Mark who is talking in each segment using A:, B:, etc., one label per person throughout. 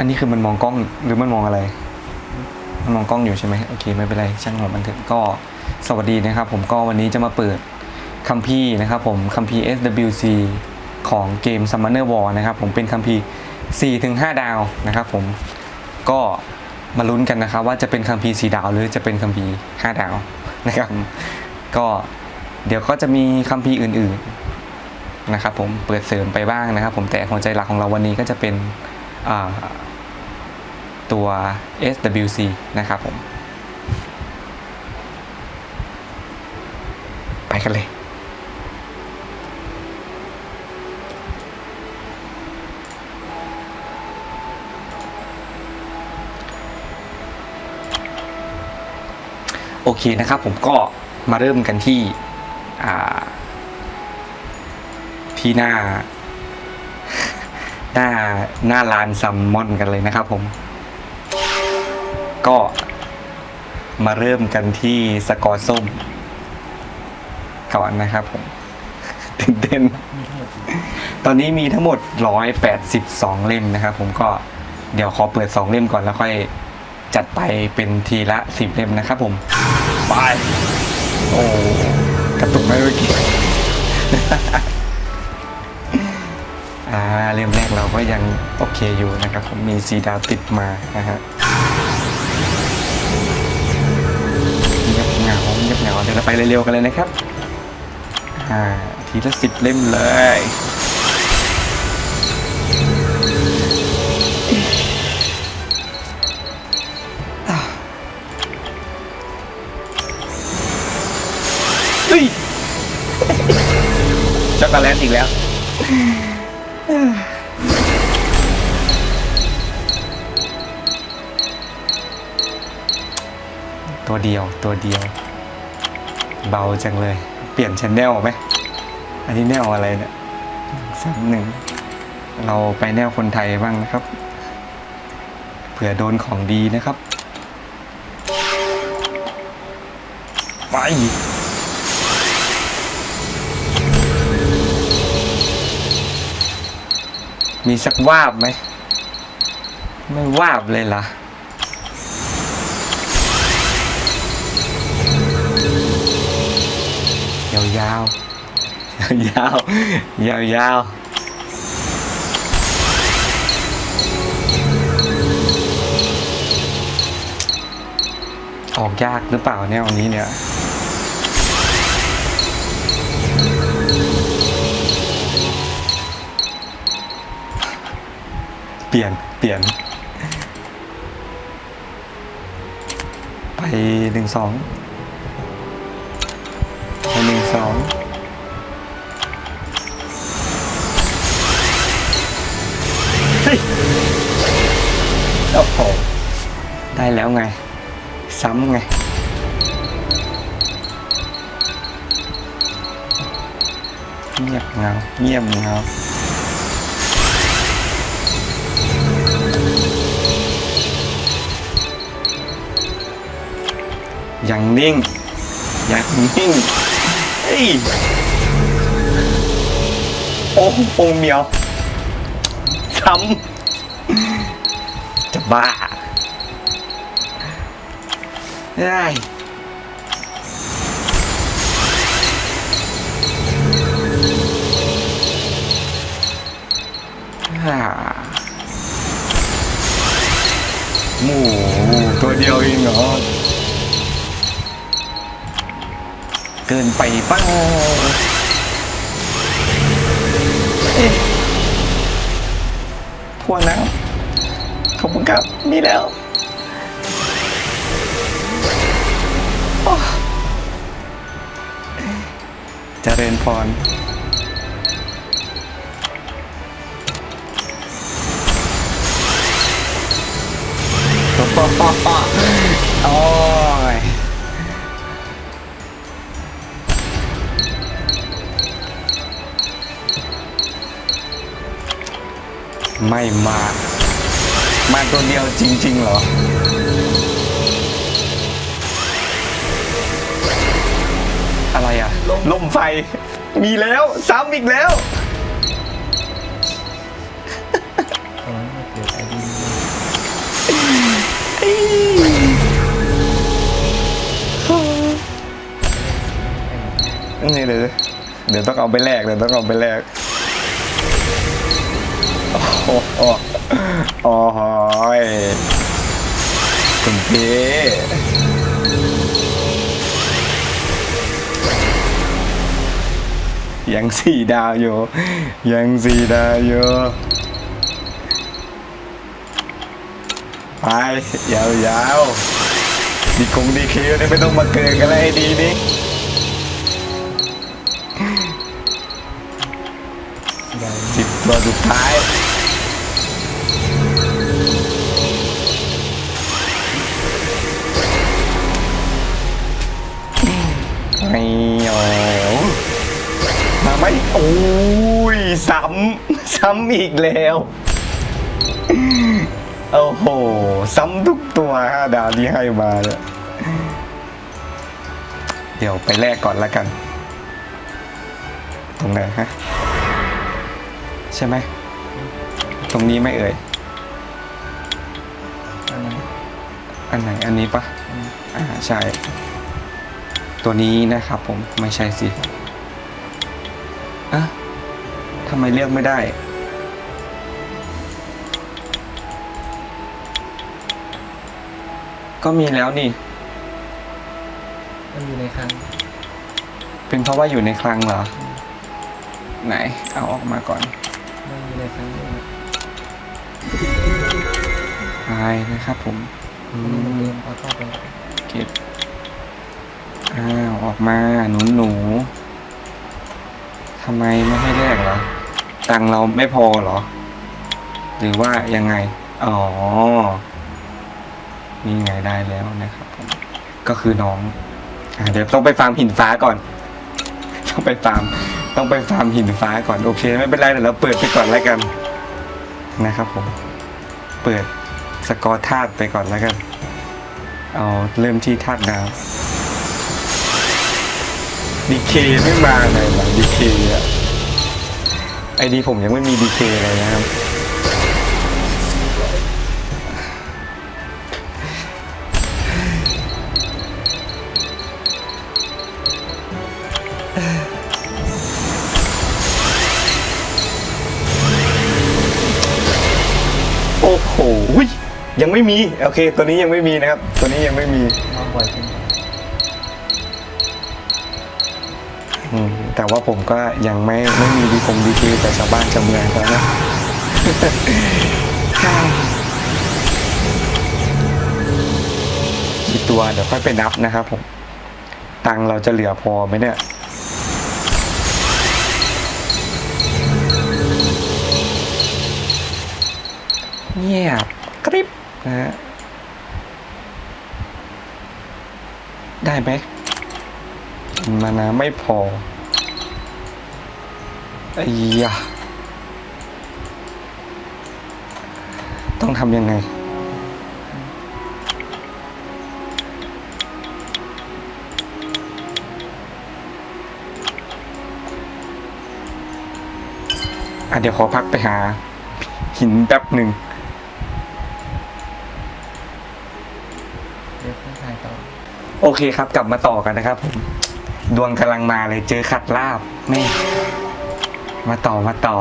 A: อันนี้คือมันมองกล้องหรือมันมองอะไร มันมองกล้องอยู่ใช่ไหมโอเคไม่เป็นไรช่างหัวมันเถอะก็สวัสดีนะครับ ผมก็วันนี้จะมาเปิดคัมภีร์นะครับผมคัมภีร์ SWC ของเกม Summoner War นะครับผมเป็นคัมภีร์4ถึง5ดาวนะครับผมก็มาลุ้นกันนะครับ ว่าจะเป็นคัมภีร์4ดาว หรือจะเป็นคัมภีร์5ดาวนะครับก็เดี๋ยวก็จะมีคัมภีร์อื่นๆนะครับผมเปิดเสริมไปบ้างนะครับ ผมแต่หัวใจหลักของเราวันนี้ก็จะเป็นอ่า ตัว SWC นะครับผม ไปกันเลยโอเคนะครับผมก็มาเริ่มกันที่ที่หน้า หน้าหน้าลานซัมมอนกันเลยนะครับผม ก็มาเริ่มกันที่สกอร์ส้ม ก่อนนะครับผมตื่นเต้น ตอนนี้มีทั้งหมด 182 เล่มนะครับผมก็เดี๋ยวขอเปิด 2 เล่มก่อนแล้วค่อยจัดไปเป็นทีละ 10 เล่มนะครับผม ไป โอ้กระตุกไมเมื่อกี้อ่าเล่มแรกเราก็ยังโอเคอยู่นะครับผมมีสีดาวติดมานะฮะ เหงาเงียบเหงาเดี๋ยวเราไปเร็วๆกันเลยนะครับอ่าทีละสิบเล่มเลยเฮ้ยช็อกโกแลตอีกแล้วตัวเดียวตัวเดียว เบาจังเลย เปลี่ยนชแนลไหม อันนี้แนวอะไรเนี่ยสามหนึ่ง เราไปแนวคนไทยบ้างนะครับ เผื่อโดนของดีนะครับ ไป มีสักวาบไหม ไม่วาบเลยล่ะ ยาว ยาวยาวยาวออกยากหรือเปล่าแนวนี้เนี่ยเปลี่ยน เปลี่ยน ไปหนึ่งสอง สองเฮ้ยโอ้โหได้แล้วไง ซ้ำไง เงียบเงา เงียบเงายังนิ่งยังนิ่งอยวซ้ำจะบ้าได้อ่าหมูตัวเดียวเองเห เกินไปเป้าเอ๊ะพวกนะขอบคุณครับมีแล้วโอ้เจริญพรโอ้ ไม่มา มาตัวเดียวจริง ๆ เหรอ อะไรอะ ลมไฟ มีแล้ว ซ้ำอีกแล้ว
B: นี่เดี๋
A: ยเดี๋ยวต้องเอาไปแลกเดี๋ยวต้องเอาไปแลก โอ้โหโอ้ยคุณพี่ยังสี่ดาวอยู่ ยังสี่ดาวอยู่ ไป ยาวๆดีคงดีคิวนี่ไม่ต้องมาเกินกันเลยดีนี่
B: เดี๋ยว
A: สิบตัวสุดท้าย ไหมโอ้ยซ้ำซ้ำอีกแล้ว โอ้โห ซ้ำทุกตัวห้าดาวที่ให้มาเนี่ยเดี๋ยวไปแลกก่อนละกัน ตรงไหนฮะ ใช่ไหม ตรงนี้ไม่เอ่ย
B: อันนั้น
A: อันไหนอันนี้ปะอ่าใช่ ตัวนี้นะครับผมไม่ใช่สิ ทำไมเลือกไม่ได้ ก็มีแล้วนี่
B: มันอยู่ในครั้ง
A: เป็นเพราะว่าอยู่ในคลังเหรอ ไหน เอาออกมาก่อน
B: มันอยู่ในครั้งด้วย
A: ไปนะครับผมอื
B: อันนี้มัน
A: ม
B: เรียนเอาเข้าไป
A: เก็บ อ้าว ออกมา หนูหนูทำไมไม่ให้แลกเหรอ ตังเราไม่พอเหรอ หรือว่ายังไง อ๋อ นี่ไงได้แล้วนะครับ ก็คือน้องอเดี๋ยวต้องไปฟาร์มหินฟ้าก่อน ต้องไปฟาร์ม ต้องไปฟาร์มหินฟ้าก่อน โอเค ไม่เป็นไรเดี๋ยวเราเปิดไปก่อนแล้วกัน นะครับผม เปิดสกอร์ธาตุไปก่อนแล้วกัน เอาเริ่มที่ธาตุน้ำดีเคไม่มาเลยหรอดีเคอะ ไอดีผมยังไม่มีดีเคเลยนะครับ โอ้โหยยังไม่มี โอเค ตัวนี้ยังไม่มีนะครับ ตัวนี้ยังไม่มี
B: มาบ่อยจริง
A: อืม แต่ว่าผมก็ยังไม่ไม่มีดีคงดีทีแต่ชาวบ้านชาวเมืองเขานะกี่ตัวเดี๋ยวค่อยไปนับนะครับผม ตังค์เราจะเหลือพอไหมเนี่ยเงียบกริบนะฮะได้ไหมมานาไม่พอ ไอ้ยะต้องทำยังไง อะเดี๋ยวขอพักไปหา หินแป๊บหนึ่ง
B: เดี๋ยวต้องถ่ายต่อ
A: โอเคครับ กลับมาต่อกันนะครับผม ดวงกำลังมาเลยเจอขัดลาบแม่ มาต่อมาต่อ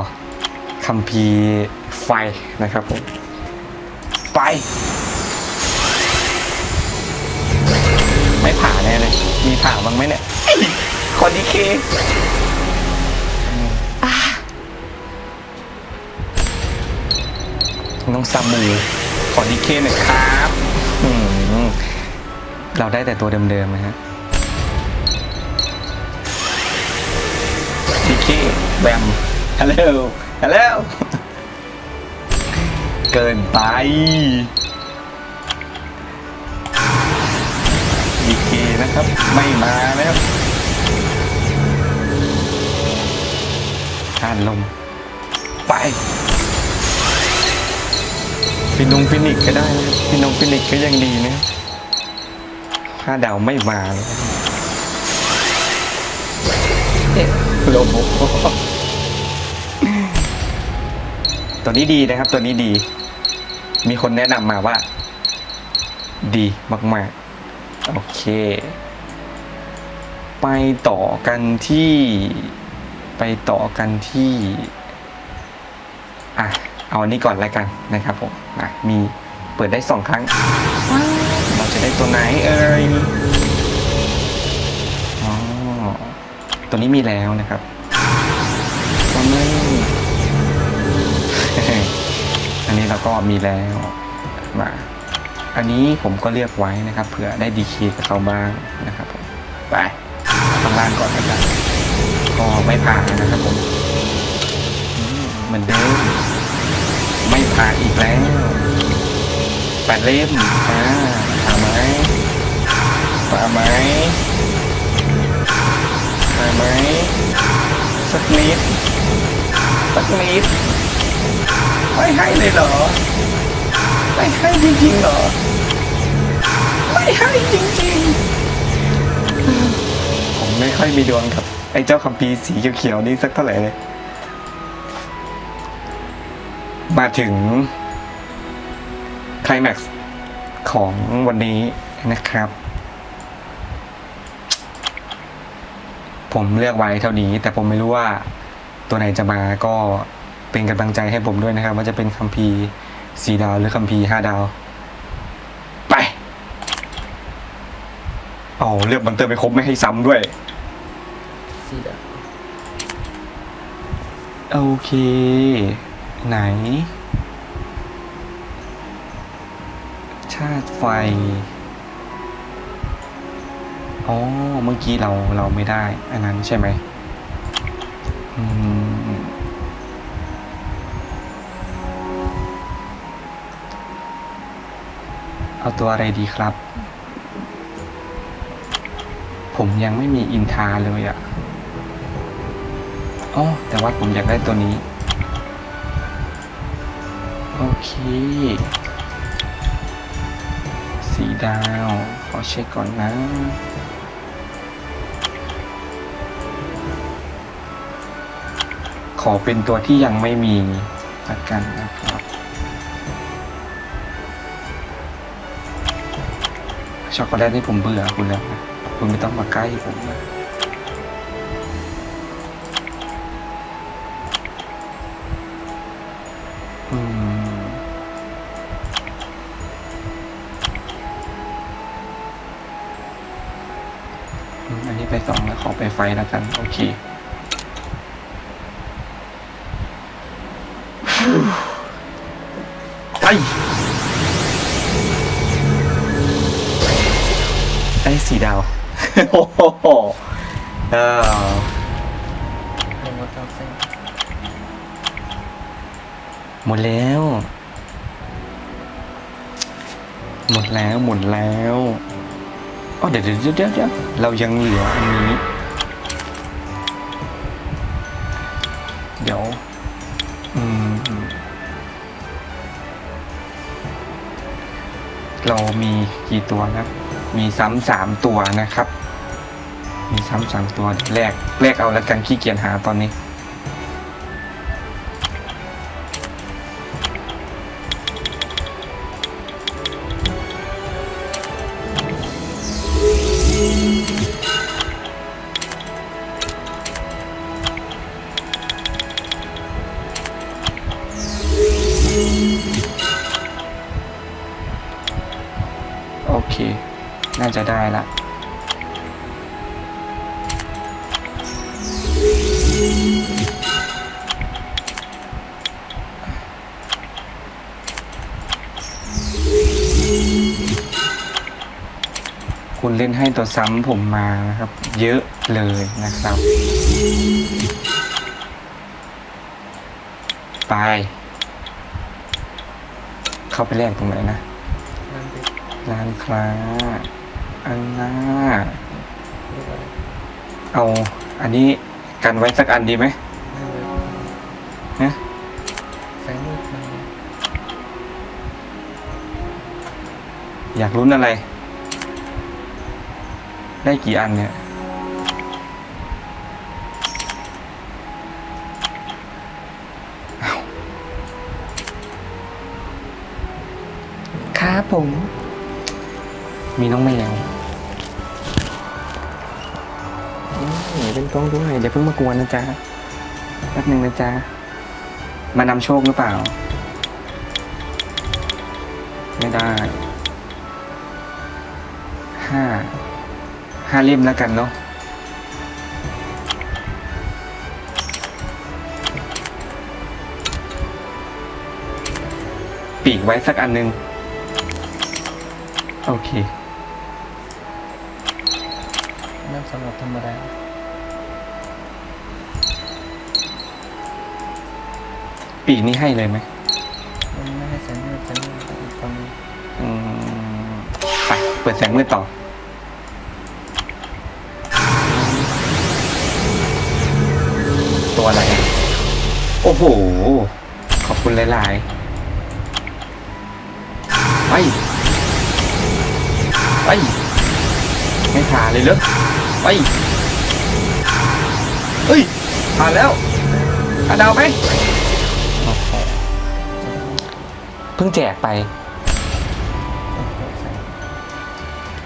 A: คัมภีร์ไฟนะครับผมไปไม่ผ่าแน่เลย มีผ่าบ้างไหมเนี่ยเอ้ยคอดีเคอะน้องซามูขอดีเคหน่อยครับ เราได้แต่ตัวเดิมๆนะฮะ แบมฮัลโหลฮัลโหลเกินไปดีเคนะครับ ไม่มาแล้วท่านลมไปฟินงฟินิกก็ได้นะครับฟินงฟินิกก็ยังดีนะครับห้าดาวไม่มาเลยโลโบ ตัวนี้ดีนะครับ ตัวนี้ดี มีคนแนะนำมาว่า ดีมากๆ โอเค ไปต่อกันที่ ไปต่อกันที่ อะ เอาอันนี้ก่อนแล้วกันนะครับผมอะมีเปิดได้สองครั้ง เราจะได้ตัวไหนเอ่ยอ๋อตัวนี้มีแล้วนะครับตัวนี้ อันนี้เราก็มีแล้วมาอันนี้ผมก็เลือกไว้นะครับเผื่อได้ดีคีกับเขาบ้างนะครับผมไปข้างล่างก่อนนะครับก็ไม่ผ่านนะครับผมอืมเหมือนเดิมไม่ผ่านอีกแล้วแปดเล่มอ่าผ่านไหมผ่านไหมผ่านไหมสักนิดสักนิด ไม่ให้เลยเหรอ ไม่ให้จริงๆเหรอ ไม่ให้จริงๆ ผมไม่ค่อยมีดวงกับ ไอ้เจ้าคัมภีร์สีเขียวๆนี่สักเท่าไหร่เลยมาถึงไคลแม็กซ์ของวันนี้นะครับ ผมเลือกไว้เท่านี้ แต่ผมไม่รู้ว่าตัวไหนจะมาก็ เป็นกำลังใจให้ผมด้วยนะครับ ว่าจะเป็นคัมภีร์สี่ดาวหรือคัมภีร์ห้าดาว ไปเอาเลือกมันเติมไปครบไม่ให้ซ้ำด้วย
B: สีด
A: โอเค ไหน ชาติไฟอ๋อเมื่อกี้เราเราไม่ได้ อันนั้นใช่ไหมอืม ตัวอะไรดีครับ ผมยังไม่มีอินทาเลยอะ่ะอ๋อแต่ว่าผมอยากได้ตัวนี้ โอเค สีดาว ขอเช็คก่อนนะขอเป็นตัวที่ยังไม่มีละกันนะครับ ช็อกโกแลตนี่ผมเบื่อคุณแล้วนะคุณไม่ต้องมาใกล้ผมนะอืมอืมอันนี้ไปสองแล้วขอไปไฟแล้วกัน โอเค ไป สีดาวโอ้โหเออำ
B: ยังว่าต้องเส้น
A: หมดแล้ว หมดแล้วหมดแล้วอ๋อเดี๋ยวเดี๋ยวเดี๋ยวเดี๋ยวเรายังเหลืออันนี้ เดี๋ยว อืม เรามีกี่ตัวนะ มีซ้ำสามตัวนะครับ มีซ้ำสามตัวแรกแรกเอาแล้วกันขี้เกียจหาตอนนี้ จะได้ละคุณเล่นให้ตัวซ้ำผมมานะครับ เยอะเลยนะครับ ไป เข้าไปแลกตรงไหนนะ
B: นั่นเป็น
A: ร้านค้า อันน่า
B: เรียกว่าอะไร
A: เอาอันนี้กันไว้สักอันดีไหม
B: นั่นเลย
A: ฮะ
B: แสงมืดมา
A: อยากลุ้นอะไร ได้กี่อันเนี่ยครับผม มีน้องแมว อยเดี๋ยวเพิ่งมากวนนะจ๊ะแป๊บหนึ่งนะจ๊ะ มานำโชคหรือเปล่า ไม่ได้ห้าห้าเล่มแล้วกันเนาะปีกไว้สักอันหนึง โอเค
B: น้ำสำหรับธรรมดา
A: ปีกนี้ให้เลยไหม
B: มันไม่ให้แสงมืดแสงมืดอีกฝั่งหนึ่ง
A: อืมไปเปิดแสงมืดต่อ ตัวอะไรโอ้โห ขอบคุณหลายๆไปไปไม่ผ่าเลยเหรอไปเฮ้ยผ่านแล้วผ่าดาวไหม เพิ่งแจกไป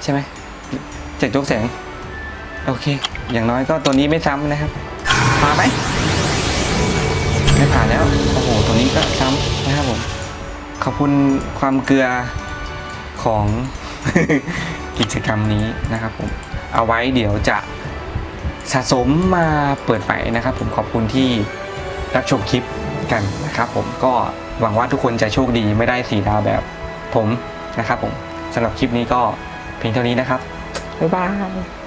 A: ใช่ไหมแจกยกแสง โอเค อย่างน้อยก็ตัวนี้ไม่ซ้ำนะครับผ่านไหมไม่ผ่านแล้ว โอ้โห ตัวนี้ก็ซ้ำนะครับผม ขอบคุณความเกลือของกิจกรรมนี้นะครับผม เอาไว้เดี๋ยวจะสะสมมาเปิดใหม่นะครับผมขอบคุณที่รับชมคลิปกันนะครับผมก็ หวังว่าทุกคนจะโชคดีไม่ได้สีดาวแบบผมนะครับผมสำหรับคลิปนี้ก็เพียงเท่านี้นะครับบ๊ายบาย